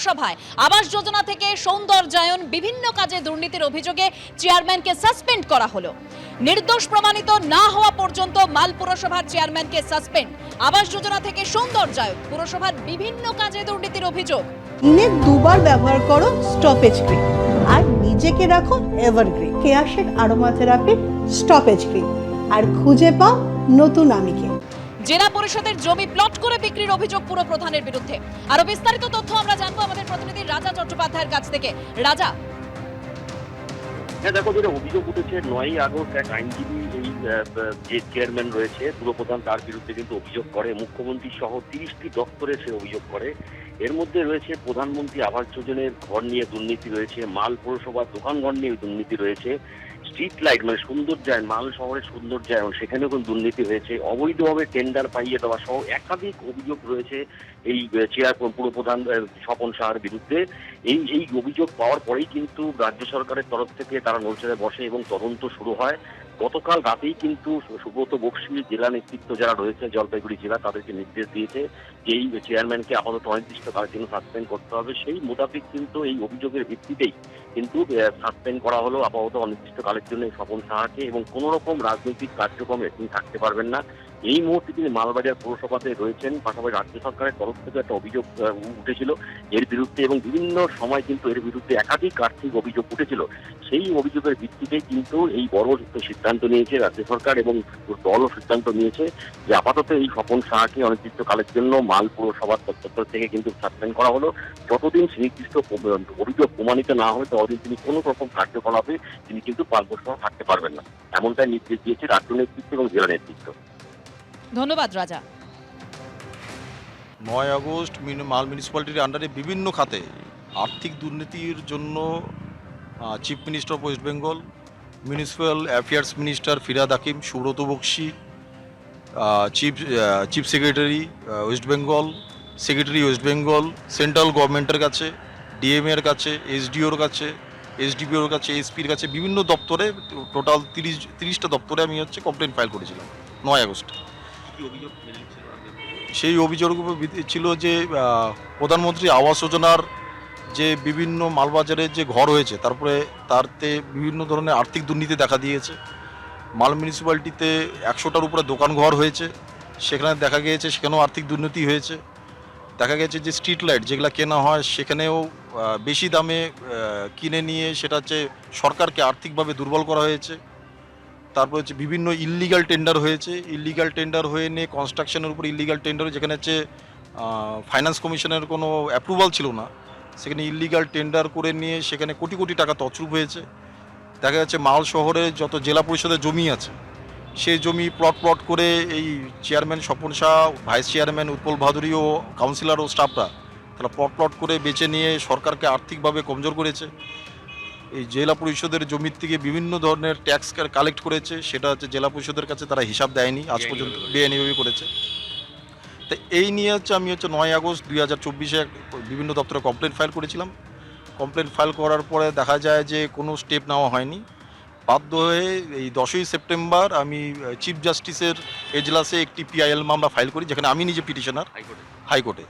পুরসভায়। আবাস যোজনা থেকে সৌন্দর্যায়ন বিভিন্ন কাজে দুর্নীতির অভিযোগে চেয়ারম্যানকে সাসপেন্ড করা হলো। নির্দোষ প্রমাণিত না হওয়া পর্যন্ত মাল পুরসভার চেয়ারম্যানকে সাসপেন্ড। আবাস যোজনা থেকে সৌন্দর্যায়ন পুরসভার বিভিন্ন কাজে দুর্নীতির অভিযোগ। দিনে দুবার ব্যবহার করো স্টপেজ ক্রিম আর নিজেকে রাখো এভারগ্রিন কেয়াশেক আরোমা থেরাপি স্টপেজ ক্রিম আর খুঁজে পাও নতুন আমিকে। জেলা পরিষদের জমি প্লট করে বিক্রির অভিযোগ পুরো প্রধানের বিরুদ্ধে। আরও বিস্তারিত তথ্য আমরা জানব আমাদের প্রতিনিধি রাজা চট্টোপাধ্যায়ের কাছ থেকে। রাজা হ্যাঁ দেখো, যেটা অভিযোগ উঠেছে, নয়ই আগস্ট এক আইনজীবী এই যে চেয়ারম্যান রয়েছে, পুরপ্রধান তার বিরুদ্ধে কিন্তু অভিযোগ করে। মুখ্যমন্ত্রী সহ তিরিশটি দপ্তরে সে অভিযোগ করে। এর মধ্যে রয়েছে প্রধানমন্ত্রী আবাস যোজনের ঘর নিয়ে দুর্নীতি রয়েছে, মাল পৌরসভার দোকান ঘর নিয়ে দুর্নীতি রয়েছে স্ট্রিট লাইট মানে সৌন্দর্যায়ন, মাল শহরের সৌন্দর্যায়ন, সেখানেও কিন্তু দুর্নীতি হয়েছে। অবৈধভাবে টেন্ডার পাইয়ে দেওয়া সহ একাধিক অভিযোগ রয়েছে এই চেয়ার পুরপ্রধান স্বপন সাহার বিরুদ্ধে। এই এই অভিযোগ পাওয়ার পরেই কিন্তু রাজ্য সরকারের তরফ থেকে তারা নড়চড়ে বসে এবং তদন্ত শুরু হয়। গতকাল রাতেই কিন্তু সুব্রত বক্সি জেলা নেতৃত্ব যারা রয়েছে জলপাইগুড়ি জেলা, তাদেরকে নির্দেশ দিয়েছে যে এই চেয়ারম্যানকে আপাতত অনির্দিষ্ট অনির্দিষ্টকালের জন্য সাসপেন্ড করতে হবে। সেই মোতাবেক কিন্তু এই অভিযোগের ভিত্তিতেই কিন্তু সাসপেন্ড করা হলো আপাতত অনির্দিষ্টকালের জন্য স্বপন সাহাকে এবং কোনো রকম রাজনৈতিক কার্যক্রমে তিনি থাকতে পারবেন না। এই মুহূর্তে তিনি মালবাজার পৌরসভাতে রয়েছেন, পাশাপাশি রাজ্য সরকারের তরফ থেকে একটা অভিযোগ উঠেছিল এর বিরুদ্ধে এবং বিভিন্ন সময় কিন্তু এর বিরুদ্ধে একাধিক আর্থিক অভিযোগ উঠেছিল। সেই অভিযোগের ভিত্তিতে কিন্তু এই বড় সিদ্ধান্ত নিয়েছে রাজ্য সরকার এবং দলও সিদ্ধান্ত নিয়েছে যে আপাতত এই স্বপন সাহাকে অনির্দিষ্টকালের জন্য মাল পৌরসভার দপ্তর থেকে কিন্তু সাসপেন্ড করা হলো। যতদিন সুনির্দিষ্ট অভিযোগ প্রমাণিত না হবে ততদিন তিনি কোনো রকম কার্যকলাপে তিনি কিন্তু পাল পৌরসভা থাকতে পারবেন না। এমনটাই নির্দেশ দিয়েছে রাজ্য নেতৃত্ব এবং জেলা নেতৃত্ব। ধন্যবাদ, রাজা। নয় আগস্ট মাল মিউনিসিপ্যালিটির আন্ডারে বিভিন্ন খাতে আর্থিক দুর্নীতির জন্য chief minister of West Bengal municipal affairs minister Firhad Hakim, Subrata Bakshi chief chief secretary West Bengal secretary West Bengal central গভর্নমেন্টের কাছে ডিএমএর কাছে এসডিওর কাছে এসডিপিওর কাছে এসপির কাছে বিভিন্ন দপ্তরে টোটাল তিরিশ, তিরিশটা দপ্তরে আমি হচ্ছে কমপ্লেন ফাইল করেছিলাম, নয় আগস্ট। সেই অভিযোগ ছিল যে প্রধানমন্ত্রী আবাস যোজনার যে বিভিন্ন মালবাজারের যে ঘর হয়েছে, তারপরে তারতে বিভিন্ন ধরনের আর্থিক দুর্নীতি দেখা দিয়েছে। মাল মিউনিসিপ্যালিটিতে একশোটার উপরে দোকান ঘর হয়েছে, সেখানে দেখা গিয়েছে সেখানেও আর্থিক দুর্নীতি হয়েছে। দেখা গেছে যে স্ট্রিট লাইট যেগুলো কেনা হয়, সেখানেও বেশি দামে কিনে নিয়ে সেটা হচ্ছে সরকারকে আর্থিকভাবে দুর্বল করা হয়েছে। তারপর হচ্ছে বিভিন্ন ইলিগাল টেন্ডার হয়েছে। ইল্লিগাল টেন্ডার হয়ে নিয়ে কনস্ট্রাকশনের উপর ইলিগাল টেন্ডার যেখানে হচ্ছে ফাইন্যান্স কমিশনের কোনো অ্যাপ্রুভাল ছিল না। সেখানে ইল্লিগাল টেন্ডার করে নিয়ে সেখানে কোটি কোটি টাকা তছরূপ হয়েছে। দেখা যাচ্ছে মাল শহরে যত জেলা পরিষদের জমি আছে, সেই জমি প্লট প্লট করে এই chairman Swapan Shah vice chairman Utpal Bhaduri ও কাউন্সিলর ও স্টাফরা তারা প্লট প্লট করে বেচে নিয়ে সরকারকে আর্থিকভাবে কমজোর করেছে। এই জেলা পরিষদের জমির থেকে বিভিন্ন ধরনের ট্যাক্স কালেক্ট করেছে সেটা হচ্ছে জেলা পরিষদের কাছে তারা হিসাব দেয়নি আজ পর্যন্ত বেআইনিভাবে করেছে। তো এই নিয়ে হচ্ছে আমি হচ্ছে নয় আগস্ট দুই হাজার চব্বিশে বিভিন্ন দপ্তরে কমপ্লেন ফাইল করেছিলাম। কমপ্লেন ফাইল করার পরে দেখা যায় যে কোনো স্টেপ নেওয়া হয়নি। বাধ্য হয়ে এই দশই সেপ্টেম্বর আমি চিফ জাস্টিসের এজলাসে একটি পিআইএল মামলা ফাইল করি যেখানে আমি নিজে পিটিশনার হাইকোর্টে।